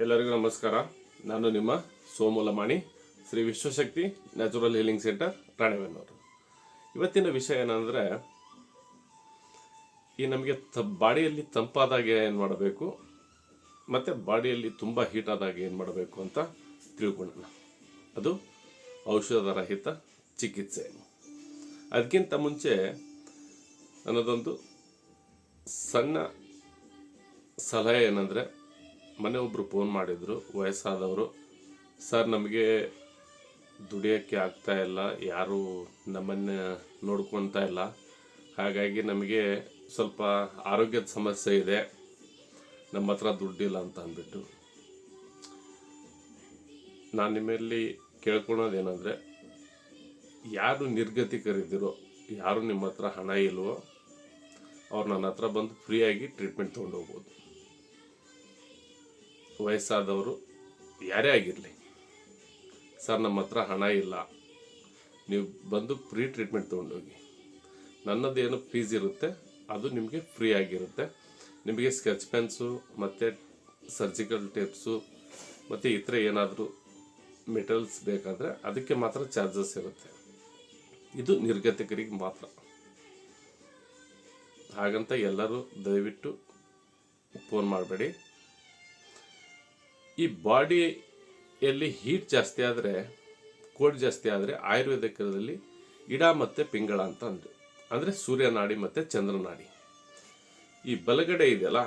ಎಲ್ಲರಿಗೂ ನಮಸ್ಕಾರ. ನಾನು ನಿಮ್ಮ Somu Lamani Shri Vishwashakti natural healing centre, Ranebennur. ಇವತ್ತಿನ ವಿಷಯ ಏನಂದರೆ, ಈ ನಮಗೆ ತ, ಬಾಡಿಯಲ್ಲಿ ತಂಪಾದಾಗ ಏನು ಮಾಡಬೇಕು, ಮತ್ತು ಬಾಡಿಯಲ್ಲಿ ತುಂಬ ಹೀಟ್ ಆದಾಗ ಏನು ಮಾಡಬೇಕು ಅಂತ ತಿಳ್ಕೊಳ್ಳೋಣ. ಅದು ಔಷಧ ರಹಿತ ಚಿಕಿತ್ಸೆ. ಅದಕ್ಕಿಂತ ಮುಂಚೆ ನನ್ನದೊಂದು ಸಣ್ಣ ಸಲಹೆ ಏನಂದರೆ ಮನೆ ಒಬ್ಬರು ಫೋನ್ ಮಾಡಿದರು, ವಯಸ್ಸಾದವರು, ಸರ್, ನಮಗೆ ದುಡಿಯೋಕ್ಕೆ ಆಗ್ತಾ ಇಲ್ಲ, ಯಾರೂ ನಮ್ಮನ್ನು ನೋಡ್ಕೊತಾ ಇಲ್ಲ. ಹಾಗಾಗಿ ನಮಗೆ ಸ್ವಲ್ಪ ಆರೋಗ್ಯದ ಸಮಸ್ಯೆ ಇದೆ, ನಮ್ಮ ಹತ್ರ ದುಡ್ಡಿಲ್ಲ ಅಂತ ಅಂದ್ಬಿಟ್ಟು. ನಾನು ನಿಮ್ಮಲ್ಲಿ ಕೇಳ್ಕೊಳೋದೇನೆಂದರೆ ಯಾರು ನಿರ್ಗತಿಕರಿದ್ದೀರೋ, ಯಾರು ನಿಮ್ಮ ಹತ್ರ ಹಣ ಇಲ್ವೋ, ಅವ್ರು ನನ್ನ ಹತ್ರ ಬಂದು ಫ್ರೀಯಾಗಿ ಟ್ರೀಟ್ಮೆಂಟ್ ತೊಗೊಂಡು ಹೋಗ್ಬೋದು. ವಯಸ್ಸಾದವರು ಯಾರೇ ಆಗಿರಲಿ, ಸರ್, ನಮ್ಮ ಹತ್ರ ಹಣ ಇಲ್ಲ. ನೀವು ಬಂದು ಫ್ರೀ ಟ್ರೀಟ್ಮೆಂಟ್ ತೊಗೊಂಡೋಗಿ. ನನ್ನದೇನು ಫೀಸ್ ಇರುತ್ತೆ, ಅದು ನಿಮಗೆ ಫ್ರೀ ಆಗಿರುತ್ತೆ. ನಿಮಗೆ ಸ್ಕೆಚ್ ಪೆನ್ಸು, ಮತ್ತು ಸರ್ಜಿಕಲ್ ಟೇಪ್ಸು, ಮತ್ತು ಇತರೆ ಏನಾದರೂ ಮೆಟಲ್ಸ್ ಬೇಕಾದರೆ ಅದಕ್ಕೆ ಮಾತ್ರ ಚಾರ್ಜಸ್ ಇರುತ್ತೆ. ಇದು ನಿರ್ಗತಿಕರಿಗೆ ಮಾತ್ರ. ಹಾಗಂತ ಎಲ್ಲರೂ ದಯವಿಟ್ಟು ಫೋನ್ ಮಾಡಬೇಡಿ. ಈ ಬಾಡಿಯಲ್ಲಿ ಹೀಟ್ ಜಾಸ್ತಿ ಆದರೆ, ಕೋಲ್ಡ್ ಜಾಸ್ತಿ ಆದರೆ ಆಯುರ್ವೇದಿಕದಲ್ಲಿ ಇಡ ಮತ್ತು ಪಿಂಗಳ ಅಂತ ಅಂದರು. ಅಂದರೆ ಸೂರ್ಯನಾಡಿ ಮತ್ತು ಚಂದ್ರನಾಡಿ ಈ ಬಲಗಡೆ ಇದೆಯಲ್ಲ,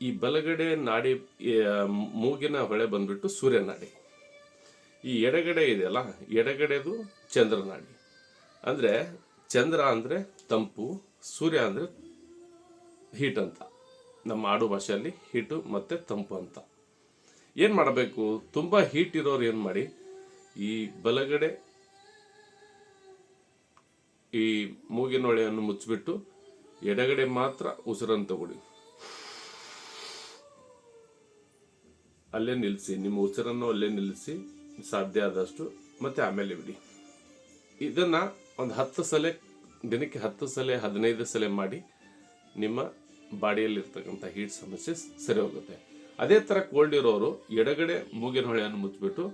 ಈ ಬಲಗಡೆ ನಾಡಿ ಮೂಗಿನ ಹೊಳೆ ಬಂದ್ಬಿಟ್ಟು ಸೂರ್ಯನಾಡಿ ಈ ಎಡಗಡೆ ಇದೆಯಲ್ಲ, ಎಡಗಡೆದು ಚಂದ್ರನಾಡಿ ಅಂದರೆ ಚಂದ್ರ ಅಂದರೆ ತಂಪು, ಸೂರ್ಯ ಅಂದರೆ ಹೀಟ್ ಅಂತ. ನಮ್ಮ ಆಡು ಭಾಷೆಯಲ್ಲಿ ಹೀಟು ಮತ್ತು ತಂಪು ಅಂತ. ಏನು ಮಾಡಬೇಕು? ತುಂಬ ಹೀಟ್ ಇರೋರು ಏನು ಮಾಡಿ? ಈ ಬಲಗಡೆ, ಈ ಮೂಗಿನೊಳೆಯನ್ನು ಮುಚ್ಚಿಬಿಟ್ಟು ಎಡಗಡೆ ಮಾತ್ರ ಉಸಿರನ್ನು ತಗೊಳ್ಳಿ. ಅಲ್ಲೇ ನಿಲ್ಲಿಸಿ ನಿಮ್ಮ ಉಸಿರನ್ನು ಅಲ್ಲೇ ನಿಲ್ಲಿಸಿ ಸಾಧ್ಯ ಆದಷ್ಟು ಮತ್ತೆ ಆಮೇಲೆ ಬಿಡಿ. ಇದನ್ನ ಒಂದು ಹತ್ತು ಸಲ, ದಿನಕ್ಕೆ ಹತ್ತು ಸಲ, ಹದಿನೈದು ಸಲ ಮಾಡಿ ನಿಮ್ಮ ಬಾಡಿಯಲ್ಲಿರ್ತಕ್ಕಂಥ ಹೀಟ್ ಸಮಸ್ಯೆ ಸರಿ ಹೋಗುತ್ತೆ. ಅದೇ ಥರ ಕೋಲ್ಡ್ ಇರೋರು ಎಡಗಡೆ ಮೂಗಿನ ಹೊಳೆಯನ್ನು ಮುಚ್ಚಿಬಿಟ್ಟು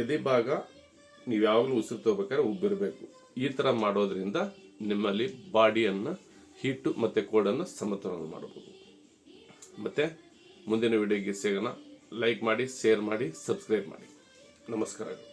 ಎದೆ ಭಾಗ ನೀವು ಯಾವಾಗಲೂ ಉಸಿರು ತಗೋಬೇಕಾದ್ರೆ ಉಬ್ಬಿರಬೇಕು. ಈ ಥರ ಮಾಡೋದ್ರಿಂದ ನಿಮ್ಮಲ್ಲಿ ಬಾಡಿಯನ್ನು ಹೀಟು ಮತ್ತು ಕೋಲ್ಡನ್ನು ಸಮತೋಲನ ಮಾಡಬಹುದು ಮತ್ತು ಮುಂದಿನ ವಿಡಿಯೋಗೆ ಸಿಗೋಣ. ಲೈಕ್ ಮಾಡಿ ಶೇರ್ ಮಾಡಿ ಸಬ್ಸ್ಕ್ರೈಬ್ ಮಾಡಿ. ನಮಸ್ಕಾರಗಳು